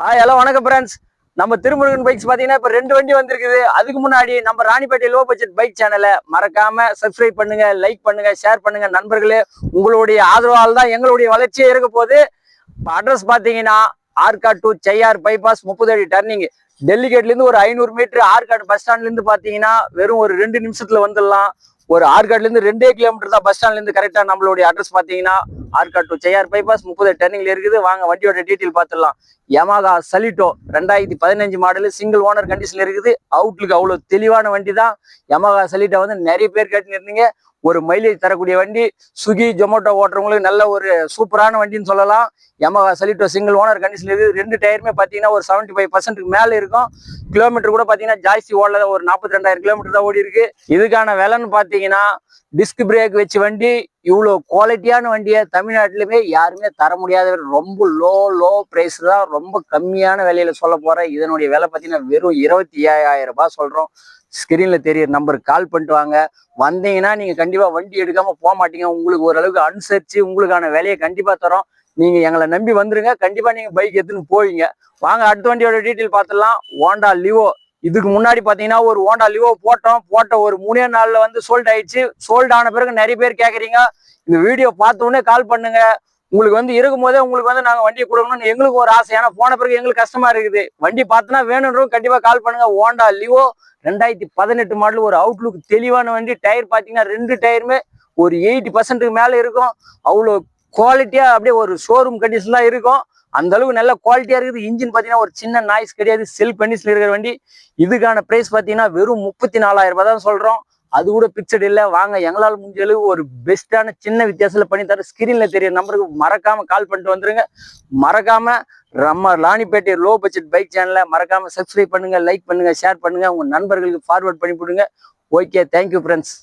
Hi hello வணக்கம் friends நம்ம Thirumurugan bikes பார்த்தீங்கன்னா இப்போ ரெண்டு வண்டி வந்திருக்குது. அதுக்கு முன்னாடி நம்ம ராணிப்பேட்டை லோ பட்ஜெட் பைக் சேனலை மறக்காம சப்ஸ்கிரைப் பண்ணுங்க லைக் பண்ணுங்க ஷேர் பண்ணுங்க நண்பர்களே. உங்களுடைய ஆதரவால் தான் எங்களுடைய வளர்ச்சியே இருக்க போது அட்ரஸ் பார்த்தீங்கன்னா ஆர்காட் டு செய்யார் பைபாஸ் முப்பது அடி டர்னிங் டெல்லிகேட்லேருந்து ஒரு ஐநூறு மீட்ரு ஆர்காட் பஸ் ஸ்டாண்ட்லேருந்து பார்த்தீங்கன்னா வெறும் ஒரு ரெண்டு நிமிஷத்தில் வந்துடலாம். ஒரு ஆர்காட்லேருந்து ரெண்டே கிலோமீட்டர் தான் பஸ் ஸ்டாண்ட்லேருந்து கரெக்டாக நம்மளுடைய அட்ரஸ் பார்த்தீங்கன்னா ஆர்காட் டு செய்யார் பைபாஸ் முப்பது டர்னிங்ல இருக்குது. வாங்க வண்டியோட டீட்டெயில் பார்த்துடலாம். யமாகா சலிட்டோ ரெண்டாயிரத்தி பதினஞ்சு மாடலு சிங்கிள் ஓனர் கண்டிஷன்ல இருக்குது. அவுட்லுக்கு அவ்வளோ தெளிவான வண்டி தான் யமாகா சலிட்டோ வந்து நிறைய பேர் கேட்டுன்னு இருந்தீங்க. ஒரு மைலேஜ் தரக்கூடிய வண்டி சுகி ஜொமேட்டோ ஓட்டுறவங்களுக்கு நல்ல ஒரு சூப்பரான வண்டின்னு சொல்லலாம். Yamaha Saluto single owner condition இருக்குது ரெண்டு டயருமே பார்த்தீங்கன்னா ஒரு செவன்ட்டி ஃபைவ் பர்சன்ட்டுக்கு மேலே இருக்கும். கிலோமீட்டர் கூட பார்த்தீங்கன்னா ஜாஸ்தி ஓடல. ஒரு நாற்பத்தி ரெண்டாயிரம் கிலோமீட்டர் தான் ஓடி இருக்கு. இதுக்கான விலைன்னு பார்த்தீங்கன்னா டிஸ்க் பிரேக் வச்சு வண்டி இவ்வளோ குவாலிட்டியான வண்டியை தமிழ்நாட்டிலுமே யாருமே தர முடியாத ரொம்ப லோ லோ ப்ரைஸ் தான். ரொம்ப கம்மியான விலையில சொல்ல போகிறேன் இதனுடைய விலை பார்த்தீங்கன்னா வெறும் இருபத்தி ஏழாயிரம் ரூபாய் சொல்கிறோம் ஸ்கிரீனில் தெரியுற நம்பருக்கு கால் பண்ணிட்டு வாங்க. வந்தீங்கன்னா நீங்கள் கண்டிப்பாக வண்டி எடுக்காமல் போக மாட்டீங்க. உங்களுக்கு ஓரளவுக்கு அனுசரித்து உங்களுக்கான விலையை கண்டிப்பாக தரோம். நீங்கள் எங்களை நம்பி வந்துருங்க. கண்டிப்பாக நீங்கள் பைக் எடுத்துன்னு போவீங்க. வாங்க அடுத்த வண்டியோட டீட்டெயில் பார்த்துடலாம். ஹோண்டா லிவோ இதுக்கு முன்னாடி பார்த்தீங்கன்னா ஒரு ஹோண்டா லிவோ போட்டோம். போட்ட ஒரு மூணே நாளில் வந்து சோல்ட் ஆயிடுச்சு. சோல்ட் ஆன பிறகு நிறைய பேர் கேட்குறீங்க இந்த வீடியோ பார்த்த உடனே கால் பண்ணுங்கள் உங்களுக்கு வந்து இருக்கும் போதே உங்களுக்கு வந்து நாங்கள் வண்டியை கொடுக்கணும்னு எங்களுக்கு ஒரு ஆசை. ஏன்னா போன பிறகு எங்களுக்கு கஷ்டமா இருக்குது. வண்டி பார்த்தனா வேணுன்றவங்க கண்டிப்பாக கால் பண்ணுங்க. ஹோண்டா லிவோ ரெண்டாயிரத்தி பதினெட்டு மாடல் ஒரு அவுட்லுக் தெளிவான வண்டி. டயர் பார்த்தீங்கன்னா ரெண்டு டயருமே ஒரு எயிட்டி பர்சன்ட்டுக்கு மேலே இருக்கும். அவ்வளோ குவாலிட்டியாக அப்படியே ஒரு ஷோரூம் கண்டிஷன்லாம் இருக்கும். அந்த அளவுக்கு நல்ல குவாலிட்டியாக இருக்குது. இன்ஜின் பார்த்தீங்கன்னா ஒரு சின்ன நாய்ஸ் கிடையாது. செல்ஃப் கண்டிஷன் இருக்கிற வண்டி. இதுக்கான ப்ரைஸ் பார்த்தீங்கன்னா வெறும் முப்பத்தி நாலாயிரம் ரூபாய் தான் சொல்கிறோம் அது கூட பிக்சட் இல்லை. வாங்க எங்களால் முடிஞ்ச அளவு ஒரு பெஸ்ட்டான சின்ன வித்தியாசத்தில் பண்ணி தர ஸ்கிரீனில் தெரிய நம்பருக்கு மறக்காமல் கால் பண்ணிட்டு வந்துருங்க. மறக்காமல் நம்ம ராணிப்பேட்டை லோ பட்ஜெட் பைக் சேனலை மறக்காமல் சப்ஸ்கிரைப் பண்ணுங்கள் லைக் பண்ணுங்கள் ஷேர் பண்ணுங்கள் உங்கள் நண்பர்களுக்கு ஃபார்வர்ட் பண்ணி கொடுங்க. Okay thank you friends